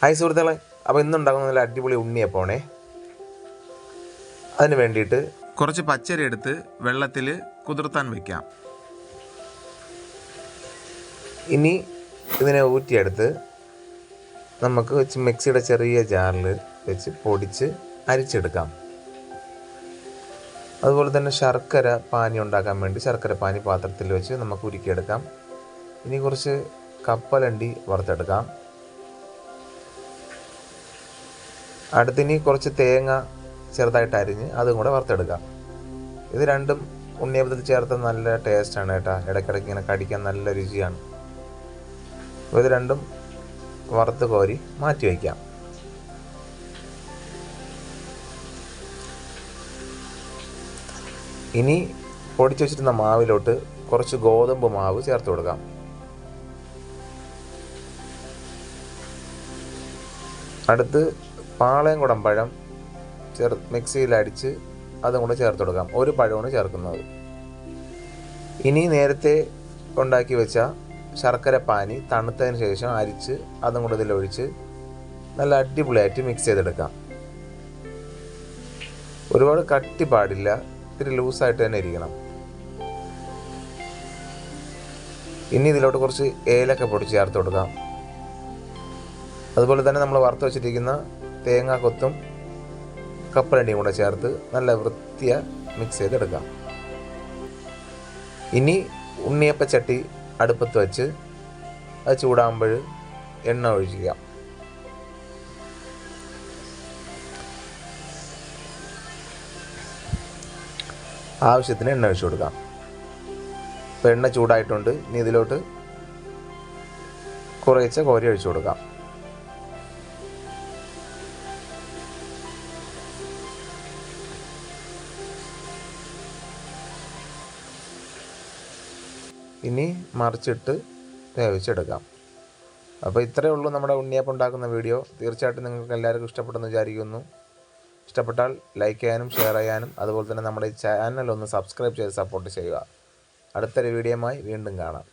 Hi സുഹൃത്തുക്കളെ. അപ്പോൾ ഇന്നുണ്ടാക്കുന്ന നല്ല അടിപൊളി ഉണ്ണിയപ്പോണേ അതിന് വേണ്ടിയിട്ട് കുറച്ച് പച്ചരി എടുത്ത് വെള്ളത്തിൽ കുതിർത്താൻ വയ്ക്കാം ഇനി ഇതിനെ ഊറ്റിയെടുത്ത് നമുക്ക് മിക്സിയുടെ ചെറിയ ജാറിൽ വെച്ച് പൊടിച്ച് അരിച്ചെടുക്കാം. അതുപോലെ തന്നെ ശർക്കര പാനി ഉണ്ടാക്കാൻ വേണ്ടി ശർക്കര പാനി പാത്രത്തിൽ വെച്ച് നമുക്ക് ഉരുക്കിയെടുക്കാം. ഇനി കുറച്ച് കപ്പലണ്ടി വറുത്തെടുക്കാം. അടുത്തിനി കുറച്ച് തേങ്ങ ചെറുതായിട്ട് അരിഞ്ഞ് അതും കൂടെ വറുത്തെടുക്കാം ഇത് രണ്ടും ഉണ്ണിയപ്പത്തിൽ ചേർത്ത് നല്ല ടേസ്റ്റാണ് കേട്ടോ. ഇടയ്ക്കിടയ്ക്ക് ഇങ്ങനെ കടിക്കാൻ നല്ല രുചിയാണ്. ഇത് രണ്ടും വറുത്ത് കോരി മാറ്റി വയ്ക്കാം. ഇനി പൊടിച്ചു വെച്ചിരുന്ന മാവിലോട്ട് കുറച്ച് ഗോതമ്പ് മാവ് ചേർത്ത് കൊടുക്കാം. അടുത്ത് പാളയംകുടം പഴം ചേർ മിക്സിയിലടിച്ച് അതും കൂടെ ചേർത്ത് കൊടുക്കാം. ഒരു പഴമാണ് ചേർക്കുന്നത്. ഇനി നേരത്തെ ഉണ്ടാക്കി വെച്ച ശർക്കര പാനി തണുത്തതിന് ശേഷം അരിച്ച് അതും കൂടെ ഇതിലൊഴിച്ച് നല്ല അടിപൊളിയായിട്ട് മിക്സ് ചെയ്തെടുക്കാം. ഒരുപാട് കട്ടി പാടില്ല ഇത്തിരി ലൂസായിട്ട് തന്നെ ഇരിക്കണം. ഇനി ഇതിലോട്ട് കുറച്ച് ഏലക്ക പൊടിച്ച് ചേർത്ത് കൊടുക്കാം. അതുപോലെ തന്നെ നമ്മൾ വറുത്ത് വെച്ചിരിക്കുന്ന തേങ്ങാ കൊത്തും കപ്പലണ്ടിയും കൂടെ ചേർത്ത് നല്ല വൃത്തിയ മിക്സ് ചെയ്തെടുക്കാം. ഇനി ഉണ്ണിയപ്പ ചട്ടി അടുപ്പത്ത് വെച്ച് അത് ചൂടാകുമ്പോൾ എണ്ണ ഒഴിക്കുക. ആവശ്യത്തിന് എണ്ണ ഒഴിച്ചു കൊടുക്കാം. ഇപ്പോൾ എണ്ണ ചൂടായിട്ടുണ്ട്. ഇനി ഇതിലോട്ട് കുറേശ്ശെ കോരി ഒഴിച്ചു കൊടുക്കാം. ഇനി മറിച്ചിട്ട് വേവിച്ചെടുക്കാം. അപ്പോൾ ഇത്രയേ ഉള്ളൂ നമ്മുടെ ഉണ്ണിയപ്പം ഉണ്ടാക്കുന്ന വീഡിയോ. തീർച്ചയായിട്ടും നിങ്ങൾക്ക് എല്ലാവർക്കും ഇഷ്ടപ്പെട്ടെന്ന് വിചാരിക്കുന്നു. ഇഷ്ടപ്പെട്ടാൽ ലൈക്ക് ചെയ്യാനും ഷെയർ ചെയ്യാനും അതുപോലെ തന്നെ നമ്മുടെ ഈ ചാനൽ ഒന്ന് സബ്സ്ക്രൈബ് ചെയ്ത് സപ്പോർട്ട് ചെയ്യുക. അടുത്തൊരു വീഡിയോയുമായി വീണ്ടും കാണാം.